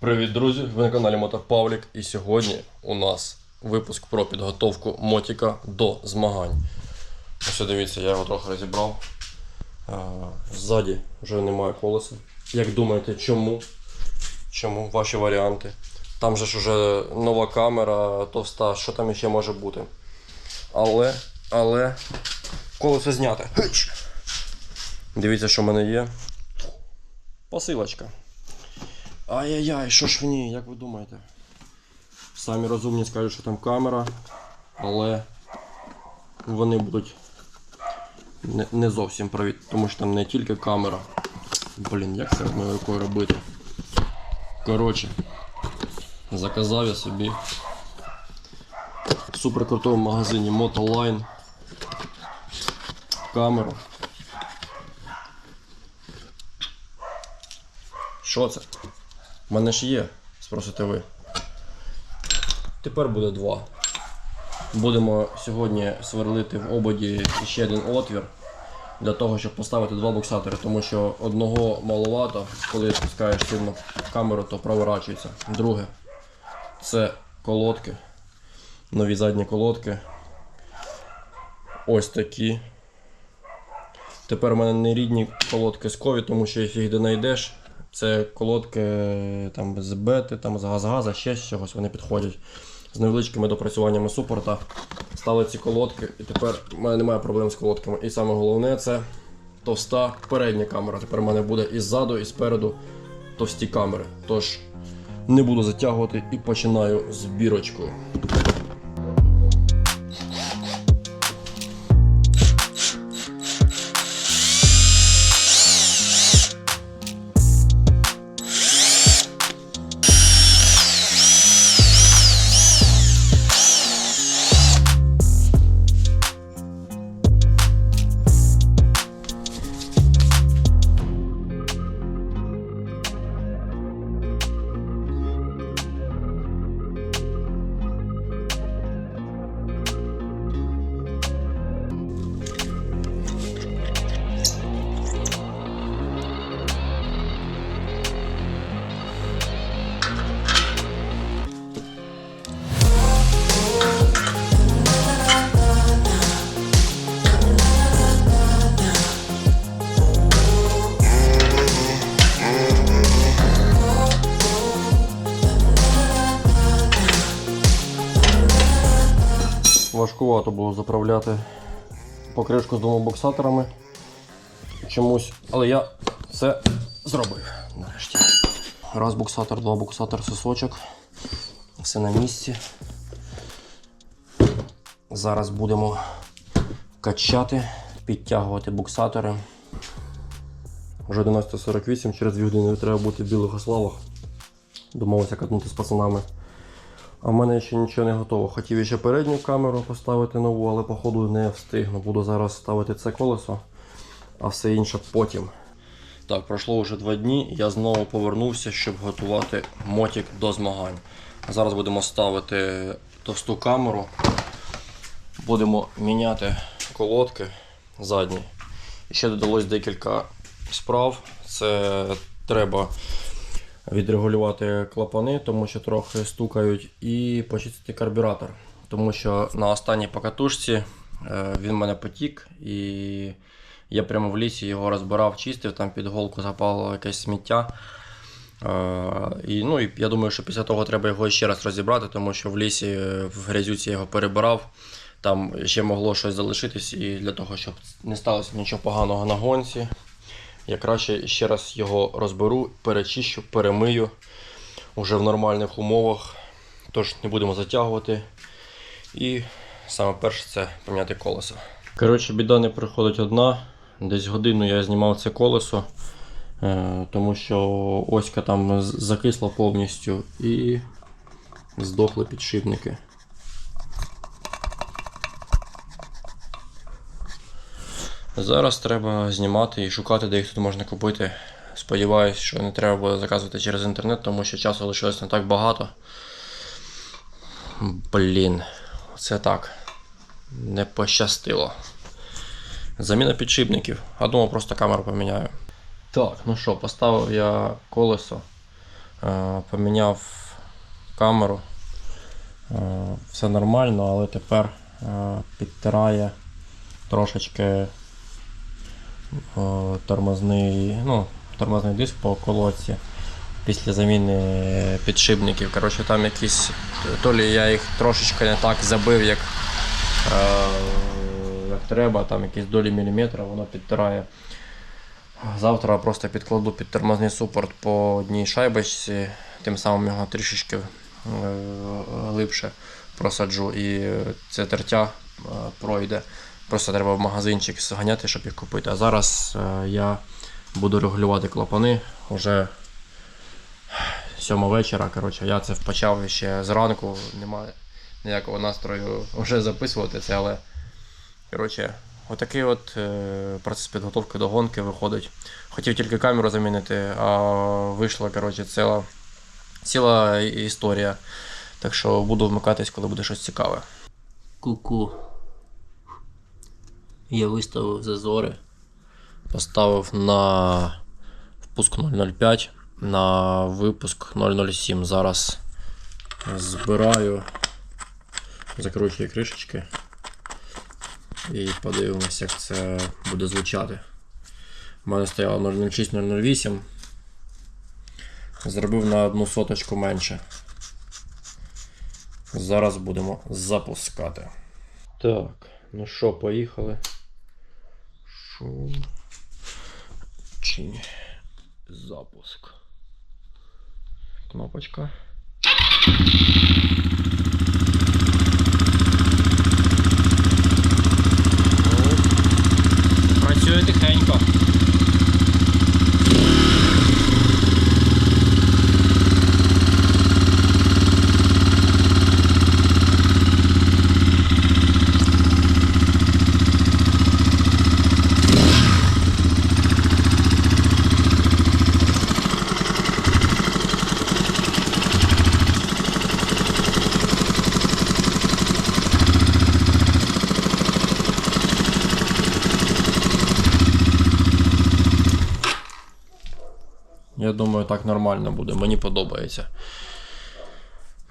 Привіт, друзі! Ви на каналі Мотопавлік. І сьогодні у нас випуск про підготовку мотіка до змагань. Ось дивіться, я його трохи розібрав. Ззаді вже немає колеса. Як думаєте, чому? Чому? Ваші варіанти. Там же ж уже нова камера, товста, що там ще може бути. Але, але колесо зняте. Дивіться, що в мене є. Посилочка. Ай-яй-яй, що ж в ній, як ви думаєте? Самі розумні скажуть, що там камера, але вони будуть не, не зовсім праві, тому що там не тільки камера. Блін, як це одною рукою робити? Коротше, заказав я собі в суперкрутому магазині Motoline камеру. Що це? У мене ж є, спросите ви. Тепер буде два. Будемо сьогодні сверлити в ободі ще один отвір для того, щоб поставити два буксатори, тому що одного маловато, коли спускаєш сильно камеру, то проворачується. Друге, це колодки. Нові задні колодки. Ось такі. Тепер у мене не рідні колодки з кові, тому що їх їх де знайдеш. Це колодки е, там, з бети, там, з газ-газа, ще з чогось вони підходять. З невеличкими допрацюваннями супорта. Стали ці колодки, і тепер в мене немає проблем з колодками. І саме головне це товста передня камера. Тепер в мене буде і ззаду, і спереду товсті камери. Тож не буду затягувати і починаю збірочку. Важкувато було заправляти покришку з двома боксаторами. Чомусь. Але я це зробив нарешті. Раз буксатор, два буксатор, сосочок. Все на місці. Зараз будемо качати, підтягувати буксатори. Вже 11.48, через 2 години треба бути в білих ославах. Домовився катнути з пацанами. А в мене ще нічого не готово. Хотів ще передню камеру поставити нову, але походу не встигну. Буду зараз ставити це колесо, а все інше потім. Так, пройшло вже два дні. Я знову повернувся, щоб готувати мотик до змагань. Зараз будемо ставити товсту камеру. Будемо міняти колодки задні. І ще додалось декілька справ. Це треба відрегулювати клапани, тому що трохи стукають, і почистити карбюратор. Тому що на останній покатушці е, він в мене потік, і я прямо в лісі його розбирав, чистив, там під голку запало якесь сміття. Е, І, ну, і я думаю, що після того треба його ще раз розібрати, тому що в лісі е, в грязюці я його перебирав. Там ще могло щось залишитись, і для того, щоб не сталося нічого поганого на гонці, я краще ще раз його розберу, перечищу, перемию уже в нормальних умовах. Тож не будемо затягувати. І саме перше це поміняти колесо. Коротше, біда не приходить одна. Десь годину я знімав це колесо, е, тому що оська там закисла повністю і здохли підшипники. Зараз треба знімати і шукати, де їх тут можна купити. Сподіваюсь, що не треба буде заказувати через інтернет, тому що часу лишилось не так багато. Блін, це так. Не пощастило. Заміна підшипників. А думав, просто камеру поміняю. Так, ну що, поставив я колесо Е, Поміняв камеру. Е, Все нормально, але тепер е, підтирає трошечки тормозний, ну, тормозний диск по колодці після заміни підшипників. Коротше, там якісь. То лі я їх трошечки не так забив, як, е, як треба, там якісь долі міліметра, воно підтирає. Завтра просто підкладу під тормозний супорт по одній шайбочці, тим самим його трішечки е, глибше просаджу і це тертя е, пройде. Просто треба в магазинчик зганяти, щоб їх купити. А зараз е, я буду регулювати клапани вже сьома вечора. Коротше, я це почав ще зранку, немає ніякого настрою вже записувати це, але коротше, отакий от е, процес підготовки до гонки виходить. Хотів тільки камеру замінити, а вийшла коротше, ціла, ціла історія. Так що буду вмикатись, коли буде щось цікаве. Ку-ку. Я виставив зазори. Поставив на впуск 005, на випуск 007. Зараз збираю, закручую кришечки і подивимося, як це буде звучати. У мене стояло 006 008. Зробив на одну соточку менше. Зараз будемо запускати. Так, ну що, поїхали. Шум. Чи запуск. Кнопочка. Працює тихенько. Я думаю, так нормально буде. Мені подобається.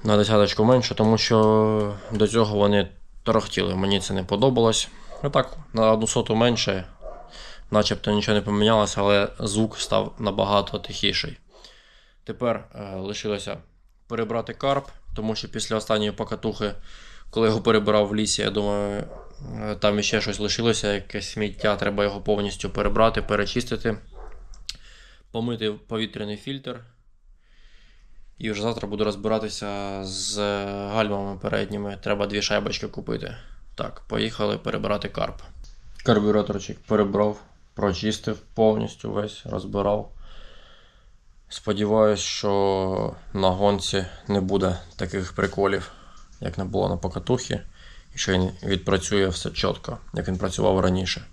На десяточку менше, тому що до цього вони торохтіли. Мені це не подобалось. Ну так, на одну соту менше, начебто нічого не помінялося, але звук став набагато тихіший. Тепер е, лишилося перебрати карп, тому що після останньої покатухи, коли його перебирав в лісі, я думаю, е, там іще щось лишилося, якесь сміття, треба його повністю перебрати, перечистити помити повітряний фільтр. І вже завтра буду розбиратися з гальмами передніми. Треба дві шайбочки купити. Так, поїхали перебирати карп. Карбюраторчик перебрав, прочистив повністю весь, розбирав. Сподіваюсь, що на гонці не буде таких приколів, як не було на покатухі, і що він відпрацює все чітко, як він працював раніше.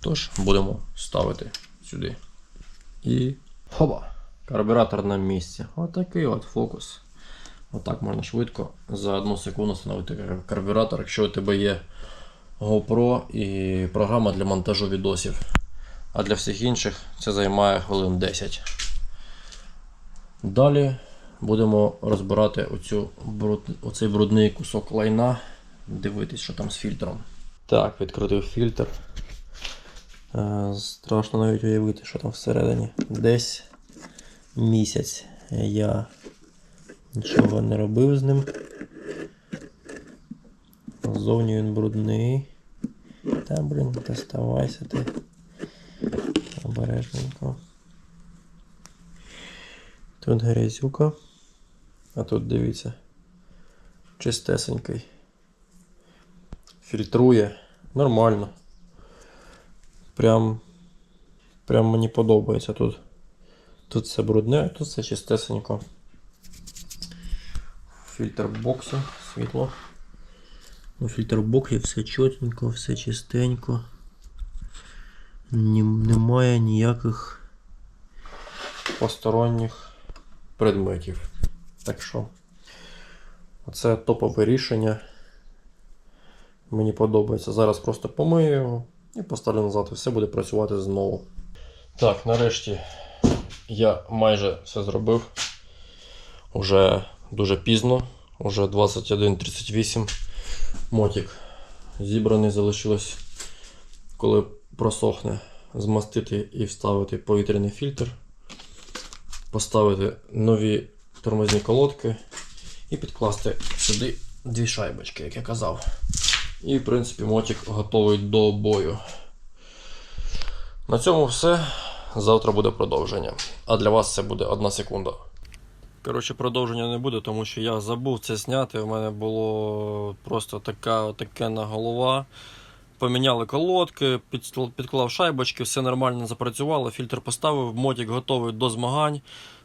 Тож будемо ставити сюди. І хоба! Карбюратор на місці. Отакий от фокус. Отак можна швидко за одну секунду встановити карбюратор, якщо у тебе є GoPro і програма для монтажу відосів. А для всіх інших це займає хвилин 10. Далі будемо розбирати оцю оцей брудний кусок лайна, дивитись, що там з фільтром. Так, відкрутив фільтр. Е, Страшно навіть уявити, що там всередині. Десь місяць я нічого не робив з ним. Зовні він брудний. Та, блін, доставайся ти. Обережненько. Тут грязюка. А тут дивіться. Чистесенький. Фільтрує. Нормально. Прям, прям мені подобається тут. Тут все брудне, тут все чистесенько. Фільтр в боксі, світло. У фільтр в боксі все чотенько, все чистенько. Немає ніяких посторонніх предметів. Так що, оце топове рішення. Мені подобається. Зараз просто помию його і поставлю назад, і все буде працювати знову. Так, нарешті я майже все зробив. Уже дуже пізно, уже 21.38. Мотик зібраний, залишилось, коли просохне, змастити і вставити повітряний фільтр, поставити нові тормозні колодки і підкласти сюди дві шайбочки, як я казав. І, в принципі, мотик готовий до бою. На цьому все. Завтра буде продовження. А для вас це буде одна секунда. Коротше, продовження не буде, тому що я забув це зняти. У мене було просто така такена голова. Поміняли колодки, підклав шайбочки, все нормально запрацювало, фільтр поставив, мотик готовий до змагань.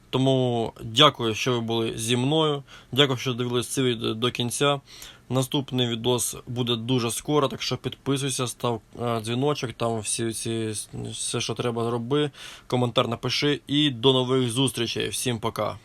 Тому дякую, що ви були зі мною. Дякую, що дивились це відео до кінця. Наступний відос буде дуже скоро, так що підписуйся, став е, дзвіночок, там всі ці все, що треба зроби. Коментар напиши і до нових зустрічей. Всім пока.